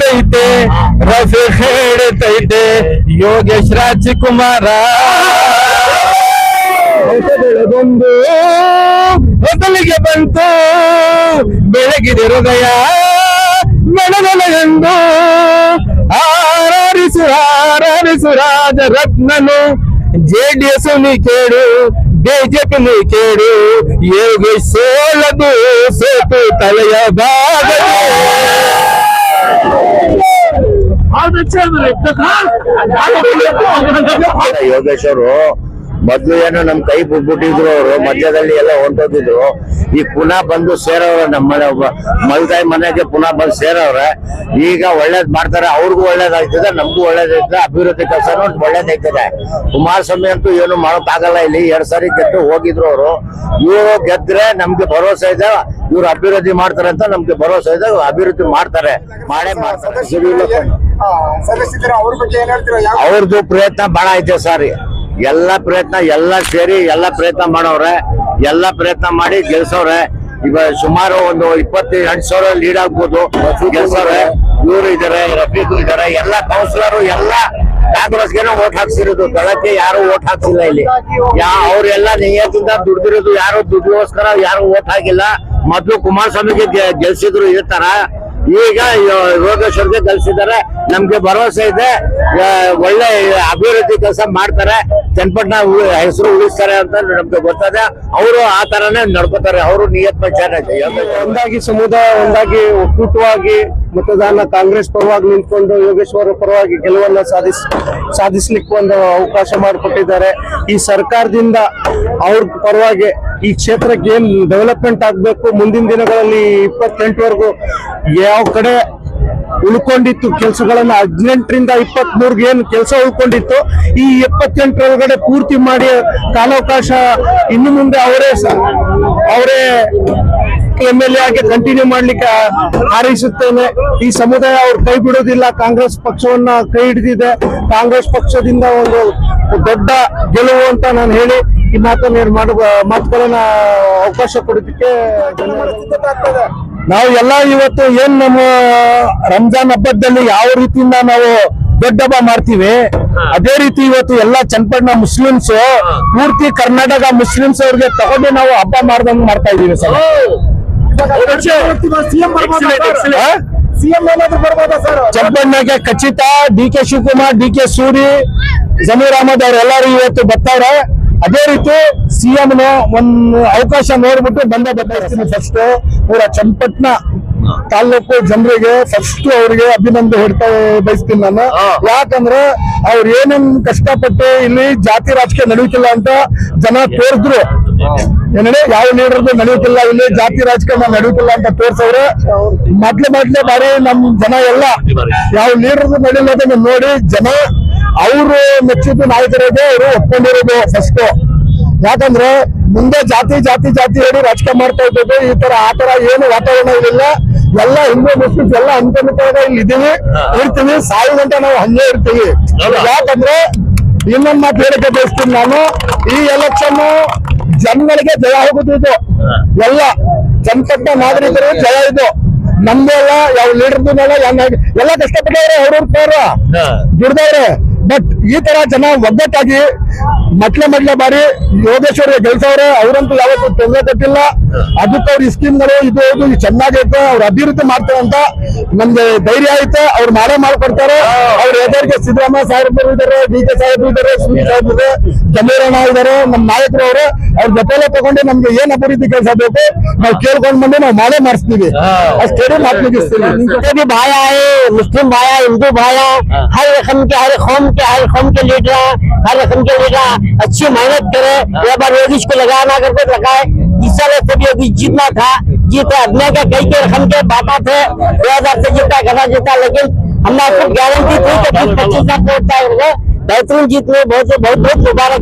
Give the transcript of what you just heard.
ಹೇಳುತ್ತೈತೆ ರಫೆ ಹೇಳುತ್ತೈತೆ ಯೋಗೇಶ್ ರಾಜ್ಕುಮಾರ. ಬೆಳಗೊಂದು ಹೊಸಲಿಗೆ ಬಂತು, ಬೆಳಗಿದೆ ಹೃದಯ ಬೆಳಗಲೆಂದು ಆರಾರಿಸು ಆರಾರಿಸು ರಾಜರತ್ನನು. ಜೆಡಿಎಸ್ ನೀ ಕೇಳು ಬಿಜೆಪಿ ನೀ ಕೇಳು, ಯೋಗೇಶ್ ಸೋಲದು, ಸೋತು ತಲೆಯ ಭಾಗ ಯೋಗೇಶ್ ಅವರು ಮೊದ್ಲು ಏನೋ ನಮ್ ಕೈ ಬಿಟ್ಬಿಟ್ಟಿದ್ರು ಅವರು ಮಧ್ಯದಲ್ಲಿ ಎಲ್ಲ ಹೊಂಟೋಗಿದ್ರು ಈಗ ಪುನಃ ಬಂದು ಸೇರವ್ರ ನಮ್ಮ ಮಲ್ತಾಯಿ ಮನೆಗೆ ಪುನಃ ಬಂದು ಸೇರವ್ರೆ ಈಗ ಒಳ್ಳೇದ್ ಮಾಡ್ತಾರೆ ಅವ್ರಿಗೂ ಒಳ್ಳೇದಾಗ್ತದೆ ನಮಗೂ ಒಳ್ಳೇದಾಗ್ತದೆ ಅಭಿವೃದ್ಧಿ ಕೆಲಸನೂ ಒಳ್ಳೇದಾಗ್ತದೆ ಕುಮಾರಸ್ವಾಮಿ ಅಂತೂ ಏನು ಮಾಡೋಕ್ಕಾಗಲ್ಲ ಆಗಲ್ಲ ಇಲ್ಲಿ ಎರಡ್ ಸಾರಿ ಗೆದ್ದು ಹೋಗಿದ್ರು ಅವರು ಇವರು ಗೆದ್ರೆ ನಮ್ಗೆ ಭರವಸೆ ಇದೆ ಇವ್ರು ಅಭಿವೃದ್ಧಿ ಮಾಡ್ತಾರೆ ಅಂತ ನಮ್ಗೆ ಭರವಸೆ ಇದೆ ಅಭಿವೃದ್ಧಿ ಮಾಡ್ತಾರೆ ಮಾಡೇ ಮಾಡ್ತಾರೆ ಅವ್ರದ್ದು ಪ್ರಯತ್ನ ಬಹಳ ಐತೆ ಸರ್. ಎಲ್ಲ ಪ್ರಯತ್ನ, ಎಲ್ಲ ಸೇರಿ ಎಲ್ಲ ಪ್ರಯತ್ನ ಮಾಡವ್ರೆ. ಎಲ್ಲ ಪ್ರಯತ್ನ ಮಾಡಿ ಗೆಲ್ಸವ್ರೆ. ಈಗ ಸುಮಾರು ಒಂದು ಇಪ್ಪತ್ತು, ಎಂಟು ಸಾವಿರ ಲೀಡ್ ಆಗ್ಬೋದು. ಗೆಲ್ಸವ್ರೆ. ಇವರು ಇದಾರೆ, ರಫೀಕ್ ಇದಾರೆ. ಎಲ್ಲಾ ಕೌನ್ಸಿಲರ್ ಎಲ್ಲಾ ಕಾಂಗ್ರೆಸ್ಗೆನೋ ಓಟ್ ಹಾಕ್ಸಿರೋದು. ದಳಕ್ಕೆ ಯಾರು ಓಟ್ ಹಾಕ್ಸಿಲ್ಲ ಇಲ್ಲಿ. ಯಾ, ಅವ್ರೆಲ್ಲ ನಿಯತ್ತಿಂದ ದುಡ್ದಿರೋದು ಯಾರು? ದುಡ್ಡಿಗೋಸ್ಕರ ಯಾರು ಓಟ್ ಹಾಕಿಲ್ಲ. ಮೊದ್ಲು ಕುಮಾರಸ್ವಾಮಿಗೆ ಗೆಲ್ಸಿದ್ರು ಇರ್ತಾರ ತರ ಈಗ ಯೋಗೇಶ್ವರ್ಗೆ ಕಲಿಸಿದ್ದಾರೆ ನಮ್ಗೆ ಭರವಸೆ ಇದೆ. ಒಳ್ಳೆ ಅಭಿವೃದ್ಧಿ ಕೆಲಸ ಮಾಡ್ತಾರೆ. ಚನ್ನಪಟ್ಟಣ ಹೆಸರು ಉಳಿಸ್ತಾರೆ ಅಂತ ನಮ್ಗೆ ಗೊತ್ತದೆ. ಅವರು ಆ ತರನೇ ನಡ್ಕೋತಾರೆ. ಅವರು ನಿಯತ್ ಒಂದಾಗಿ ಸಮುದಾಯ, ಒಂದಾಗಿ ಒಕ್ಕೂಟವಾಗಿ ಮತದಾನ ಕಾಂಗ್ರೆಸ್ ಪರವಾಗಿ ನಿಂತ್ಕೊಂಡು ಯೋಗೇಶ್ವರ ಪರವಾಗಿ ಗೆಲುವನ್ನ ಸಾಧಿಸ್, ಸಾಧಿಸ್ಲಿಕ್ಕೆ ಒಂದು ಅವಕಾಶ ಮಾಡಿಕೊಟ್ಟಿದ್ದಾರೆ. ಈ ಸರ್ಕಾರದಿಂದ ಅವ್ರ ಪರವಾಗಿ ಈ ಕ್ಷೇತ್ರಕ್ಕೆ ಏನ್ ಡೆವಲಪ್ಮೆಂಟ್ ಆಗ್ಬೇಕು? ಮುಂದಿನ ದಿನಗಳಲ್ಲಿ ಇಪ್ಪತ್ತೆಂಟವರೆಗೂ ಯಾವ ಕಡೆ ಉಳ್ಕೊಂಡಿತ್ತು ಕೆಲಸಗಳನ್ನ? ಹದಿನೆಂಟರಿಂದ ಇಪ್ಪತ್ತ್ ಮೂರ್ಗೆ ಏನು ಕೆಲಸ ಉಳ್ಕೊಂಡಿತ್ತು? ಈ ಎಪ್ಪತ್ತೆಂಟರೊಳಗಡೆ ಪೂರ್ತಿ ಮಾಡಿ ಕಾಲಾವಕಾಶ ಇನ್ನು ಮುಂದೆ ಅವರೇ ಅವರೇ ಎಂ ಎಲ್ ಎ ಆಗಿ ಕಂಟಿನ್ಯೂ ಮಾಡ್ಲಿಕ್ಕೆ ಹಾರೈಸುತ್ತೇನೆ. ಈ ಸಮುದಾಯ ಅವ್ರು ಕೈ ಬಿಡೋದಿಲ್ಲ. ಕಾಂಗ್ರೆಸ್ ಪಕ್ಷವನ್ನ ಕೈ ಹಿಡಿದಿದೆ. ಕಾಂಗ್ರೆಸ್ ಪಕ್ಷದಿಂದ ಒಂದು ದೊಡ್ಡ ಗೆಲುವು ಅಂತ ನಾನು ಹೇಳಿ ಈ ಮಾತನ್ನ ಏನ್ ಮಾಡುವ ಮಾತುಗಳನ್ನ ಅವಕಾಶ ಕೊಡೋದಕ್ಕೆ ನಾವು ಎಲ್ಲ ಇವತ್ತು ಏನ್ ನಮ್ಮ ರಂಜಾನ್ ಹಬ್ಬದಲ್ಲಿ ಯಾವ ರೀತಿಯಿಂದ ನಾವು ದೊಡ್ಡ ಹಬ್ಬ ಮಾಡ್ತೀವಿ ಅದೇ ರೀತಿ ಇವತ್ತು ಎಲ್ಲ ಚನ್ನಪಟ್ಟಣ ಮುಸ್ಲಿಮ್ಸ್ ಪೂರ್ತಿ ಕರ್ನಾಟಕ ಮುಸ್ಲಿಮ್ಸ್ ಅವ್ರಿಗೆ ತಗೊಂಡು ನಾವು ಹಬ್ಬ ಮಾಡ್ದಂಗ್ ಮಾಡ್ತಾ ಇದೀವಿ ಸರ್. CM sir? ಚನ್ನಪಟ್ಟಣಕ್ಕೆ ಖಚಿತ D K Shivakumar D K Suri Zameer Ahmed ಅವರೆಲ್ಲರೂ ಇವತ್ತು ಬರ್ತಾವ್ರೆ ಅದೇ ರೀತಿ ಸಿಎಂ ಒಂದ್ ಅವಕಾಶ ನೋಡ್ಬಿಟ್ಟು ಬಂದೇ ಬದಲಾಯಿಸ್ತೀನಿ ಫಸ್ಟ್ ಪೂರ ಚಂಪಟ್ನ ತಾಲೂಕು ಜನರಿಗೆ ಫಸ್ಟ್ ಅವರಿಗೆ ಅಭಿನಂದನೆ ಹೇಳ್ತಾ ಬಯಸ್ತೀನಿ ನಾನು. ಯಾಕಂದ್ರೆ ಅವ್ರು ಏನೇನ್ ಕಷ್ಟಪಟ್ಟು ಇಲ್ಲಿ ಜಾತಿ ರಾಜಕೀಯ ನಡೆಯುತ್ತಿಲ್ಲ ಅಂತ ಜನ ತೋರಿದ್ರು. ಏನೇ ಯಾವ ನೀಡ್ರದ್ದು ನಡೆಯುತ್ತಿಲ್ಲ ಇಲ್ಲಿ ಜಾತಿ ರಾಜಕೀಯ ನಡೆಯುತ್ತಿಲ್ಲ ಅಂತ ತೋರ್ಸವ್ರೆ. ಮೊದ್ಲು ಮೊದ್ಲೇ ಬಾರಿ ನಮ್ ಜನ ಎಲ್ಲ ಯಾವ ನೀಡ್ರದ್ದು ನಡೆಯಲ್ಲ ನೋಡಿ ಜನ ಅವರು ಮೆಚ್ಚಿದ ನಾಯಕರಿಗೆ ಅವರು ಒಪ್ಕೊಂಡಿರೋದು ಫಸ್ಟ್ ಯಾಕಂದ್ರೆ ಮುಂದೆ ಜಾತಿ ಜಾತಿ ಜಾತಿ ಹೇಳಿ ರಾಜಕೀಯ ಮಾಡ್ತಾ ಇದ್ದದ್ದು ಈ ತರ ಆ ತರ ಏನು ವಾತಾವರಣ ಇರಲಿಲ್ಲ ಎಲ್ಲ ಹಿಂದೂ ಮುಸ್ಲಿಮ್ಸ್ ಎಲ್ಲ ಅನ್ಕೊಂಡಿದ್ದಾಗ ಇಲ್ಲಿ ಇದೀವಿ ಇರ್ತೀವಿ. ಸಾಯುವಂತ ಗಂಟೆ ನಾವು ಹಂಗೆ ಇರ್ತೀವಿ. ಯಾಕಂದ್ರೆ ಇನ್ನೊಂದು ಮಾತು ಹೇಳಕ್ಕೆ ಬಯಸ್ತೀನಿ ನಾನು. ಈ ಎಲೆಕ್ಷನ್ ಜನಗಳಿಗೆ ಜಯ ಹೋಗುದು ಇದು. ಎಲ್ಲ ಜನಪಟ್ಟ ನಾಗರಿಕರು ಜಯ ಇದು. ನಮ್ದು ಎಲ್ಲ ಯಾವ ಮೇಲೆ ಎಲ್ಲ ಕಷ್ಟಪಟ್ಟವ್ರೆ ಅವ್ರವ್ರ ದುಡ್ದವ್ರೆ. ಬಟ್ ಈ ತರ ಜನ ಒಗ್ಗಟ್ಟಾಗಿ ಮಟ್ಲೆ ಮಟ್ಲೆ ಬಾರಿ ಯೋಗೇಶ್ವರ ಗೆಲ್ಸವ್ರೆ ಅವರಂತೂ ಯಾವತ್ತೂ ತೊಂದರೆ ಕೊಟ್ಟಿಲ್ಲ. ಅದಕ್ಕೆ ಅವ್ರ ಈ ಸ್ಕೀಮ್ಗಳು ಇದು ಹೌದು ಚೆನ್ನಾಗೈತೆ ಅವ್ರ ಅಭಿವೃದ್ಧಿ ಮಾಡ್ತಾರೆ ಅಂತ ನಮ್ಗೆ ಧೈರ್ಯ ಐತೆ ಅವ್ರು ಮಾಡೇ ಮಾಡ್ಕೊಡ್ತಾರೆ. ಅವ್ರ ಎದುರಿಗೆ ಸಿದ್ದರಾಮಯ್ಯ ಸಾಹೇಬರು ಇದಾರೆ ಡಿ ಕೆ ಸಾಹೇಬರು ಇದಾರೆ ಸುನೀಲ್ ಸಾಹೇಬ್ ಇದೆ ಜಮೀರಣ್ಣ ಇದಾರೆ ನಮ್ಮ ನಾಯಕರು ಅವರು ಅವ್ರ ಜೊತೆಲೆ ತಗೊಂಡು ನಮ್ಗೆ ಏನ್ ಅಭಿವೃದ್ಧಿ ಕೆಲಸ ಬೇಕು ನಾವು ಕೇಳ್ಕೊಂಡ್ ಬಂದು ನಾವು ಮಾಡೇ ಮಾಡಿಸ್ತೀವಿ. ಅಷ್ಟೇ ಮಾತು ಮುಗಿಸ್ತೀವಿ ಭಾಯ ಮುಸ್ಲಿಂ ಭಾಯ ಹಿಂದೂ ಭಾಯ ಹರ್ ಹಮ್ ಕೆ ಹರ್ ಕೆ ಹರ್ रकम के लीड कौम हर रकम के लीडर अच्छी मेहनत करे यह बार योगीश को लगाना करके लगाए। इस साल सभी योगीश जीतना था, जीते अपने का कई के रकम के बाबा थे, दो हज़ार से जीता घना जीता, लेकिन हमने आपको गारंटी थी कि पच्चीस लाख पहुँचता है बेहतरीन जीत में बहुत बहुत बहुत मुबारक